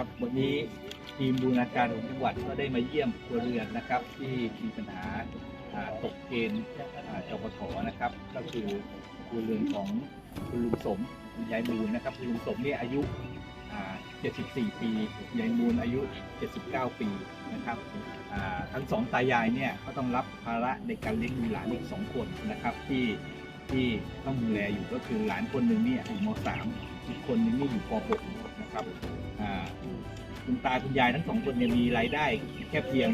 ครับ วันนี้ทีมบูรณาการของจังหวัดก็ได้มาเยี่ยมครัวเรือนนะครับ ที่มีปัญหาตกเกณฑ์จปทนะครับ ก็คือครัวเรือนของคุณลุงสมคุณยายมูลนะครับคุณลุงสมเนี่ยอายุ74 ปียายมูลอายุ 79 ปีนะครับทั้งสองตายายเนี่ยก็ต้องรับภาระในการเลี้ยงดูหลานอีกสองคนนะครับที่ ที่ต้องดูแลอยู่ก็คือหลานคนหนึ่งเนี่ยอยู่ม .3 อีกคนหนึงนี่อยู่ป .6 นะครับอ่าคุณตาคุณยายทั้งสองคนเนี่ยมีรายได้แค่เพียง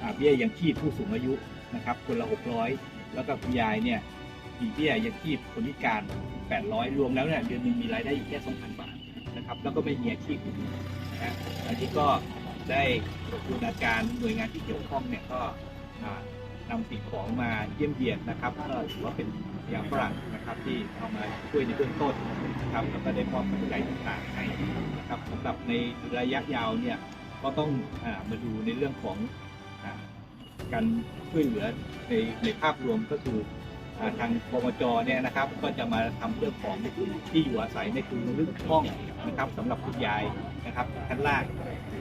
อ่าเบี้ยยังชีพผู้สูงอายุนะครับ คนละ 600 แล้วก็คุณยายเนี่ยมีเบี้ยยังชีพคนพิการ 800 รวมแล้วเนี่ยเดือนหนึงมีรายได้อยู่แค่ 2,000 บาทนะครับ แล้วก็ไม่มีอาชีพอื่นนะฮะอันนี้ก็ได้บูรณาการหน่วยงานที่เกี่ยวข้องเนี่ยก็อ่า นำสิ่งของมาเยี่ยมเยียนนะครับก็ถือว่าเป็นยางฝรั่งนะครับที่เอามาช่วยในเบื้องต้นนะครับแล้วก็ได้มอบปัจจัยต่างๆให้นะครับสำหรับในระยะยาวเนี่ยก็ต้องอมาดูในเรื่องของอการช่วยเหลือในในภาพรวมก็คือ ทางบมจเนี่ยนะครับ ก็จะมาทำเรื่องของที่อยู่อาศัยในคือลึกห้องนะครับสำหรับคุณยายนะครับชั้นล่าง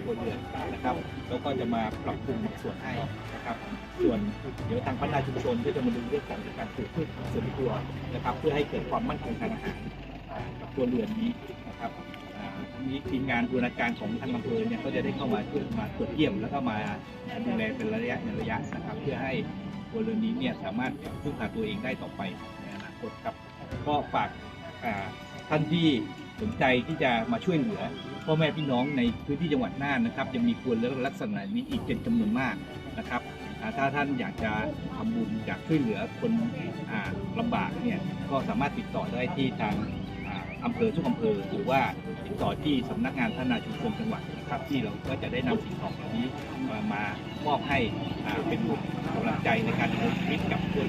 บนเรือนนะครับ แล้วก็จะมาปรับปรุงส่วนให้นะครับ ส่วนเดี๋ยวทางพัฒนาชุมชนก็จะมาดูเรื่องของการปลูกพืชสวนครัวนะครับ เพื่อให้เกิดความมั่นคงทางอาหารกับตัวเรือนนี้นะครับอ่าทั้งนี้ทีมงานบูรณาการของทางอำเภอเนี่ยก็จะได้เข้ามาช่วยมาตรวจเยี่ยมแล้วก็มาดูแลเป็นระยะในระยะนะครับ เพื่อให้ ครัวเรือนนี้เนี่ยสามารถพึ่งพาตัวเองได้ต่อไปในอนาคตครับก็ฝากท่านที่สนใจที่จะมาช่วยเหลือพ่อแม่พี่น้องในพื้นที่จังหวัดน่านนะครับยังมีครัวเรือนลักษณะนี้อีกเป็นจำนวนมากนะครับถ้าท่านอยากจะทำบุญอยากช่วยเหลือคนอ่าลำบากเนี่ยก็สามารถติดต่อได้ที่ทางอ่าอำเภอทุกอำเภอหรือว่าติดต่อที่สำนักงานพัฒนาชุมชนจังหวัดนะครับที่เราก็จะได้นำสิ่งของเหล่านี้มา มอบให้เป็นกำลังใจในการดำเนินชีวิตกับครัวเรือน